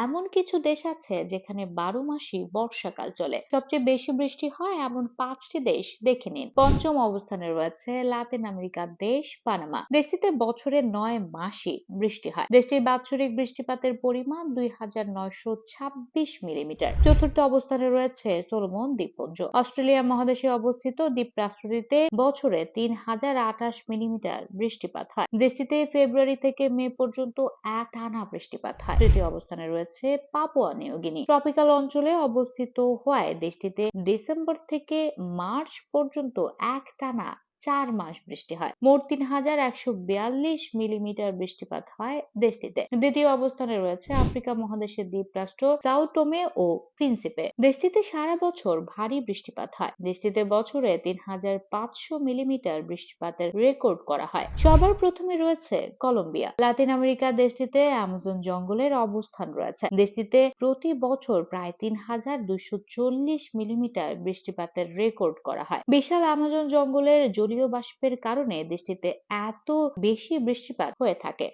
এমন কিছু দেশ আছে যেখানে বারো মাসই বর্ষাকাল চলে। সবচেয়ে বেশি বৃষ্টি হয় এমন পাঁচটি দেশ দেখে নিন। পঞ্চম অবস্থানে রয়েছে লাতিন আমেরিকার দেশ পানামা। দেশটিতে বছরে নয় মাসই বৃষ্টি হয়। দেশটির বাৎসরিক বৃষ্টিপাতের পরিমাণ দুই হাজার নয়শো ছাব্বিশ মিলিমিটার। চতুর্থ অবস্থানে রয়েছে সোলোমন দ্বীপপুঞ্জ। অস্ট্রেলিয়া মহাদেশে অবস্থিত দ্বীপরাষ্ট্রটিতে বছরে তিন হাজার আঠাশ মিলিমিটার বৃষ্টিপাত হয়। দেশটিতে ফেব্রুয়ারি থেকে মে পর্যন্ত এক টানা বৃষ্টিপাত হয়। তৃতীয় অবস্থানে রয়েছে পাপুয়া নিউগিনি। ট্রপিক্যাল অঞ্চলে অবস্থিত হওয়ায় দেশটিতে ডিসেম্বর থেকে মার্চ পর্যন্ত এক টানা চার মাস বৃষ্টি হয়। মোট তিন হাজার একশো বিয়াল্লিশ মিলিমিটার বৃষ্টিপাত হয় দেশটিতে। দ্বিতীয় অবস্থানে রয়েছে আফ্রিকা মহাদেশের দ্বীপরাষ্ট্র সাউটোমে ও প্রিন্সিপে। দেশটিতে সারা বছর ভারী বৃষ্টিপাত হয়। দেশটিতে বছরে তিন হাজার পাঁচশো মিলিমিটার বৃষ্টিপাতের রেকর্ড করা হয়। সবার প্রথমে রয়েছে কলম্বিয়া। লাতিন আমেরিকা দেশটিতে অ্যামাজন জঙ্গলের অবস্থান রয়েছে। দেশটিতে প্রতি বছর প্রায় তিন হাজার দুইশো চল্লিশ মিলিমিটার বৃষ্টিপাতের রেকর্ড করা হয়। বিশাল অ্যামাজন জঙ্গলের জলীয় বাষ্পের কারণে দেশটিতে এত বেশি বৃষ্টিপাত হয়ে থাকে।